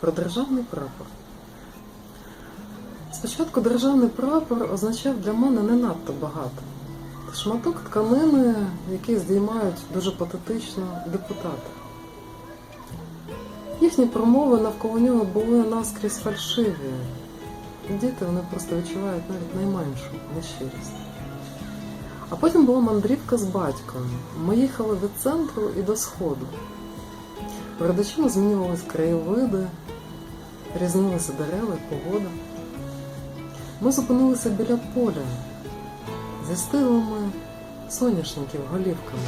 про державний прапор. Спочатку державний прапор означав для мене не надто багато. Шматок тканини, який здіймають дуже патетично депутати. Їхні промови навколо нього були наскрізь фальшиві. Діти вони просто відчувають навіть найменшу нещирість. А потім була мандрівка з батьком. Ми їхали від центру і до сходу. Перед очима змінювались краєвиди, різнилися дерева і погода. Ми зупинилися біля поля зі стиглими соняшників голівками.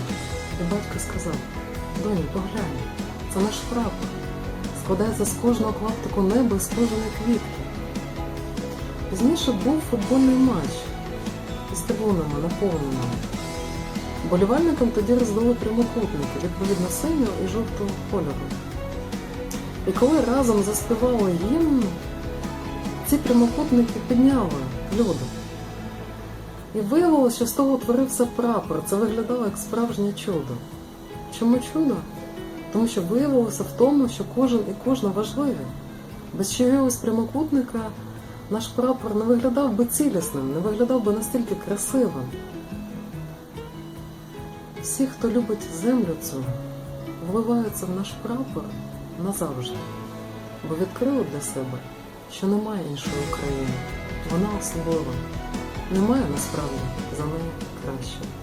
І батько сказав: Доню, поглянь, це наш прапор. Складається з кожного клаптику неба і з кожної квітки. Пізніше був футбольний матч із трибунами наповненими. Болівальникам тоді роздали прямокутники, відповідно синього і жовтого кольору. І коли разом заспівали гімн, ці прямокутники підняли люди. І виявилося, що з того утворився прапор. Це виглядало як справжнє чудо. Чому чудо? Тому що виявилося в тому, що кожен і кожна важливі. Без чогось прямокутника наш прапор не виглядав би цілісним, не виглядав би настільки красивим. Всі, хто любить землю цю, вливаються в наш прапор назавжди, бо відкрили для себе, що немає іншої України. Вона особлива. Немає насправді за неї кращої.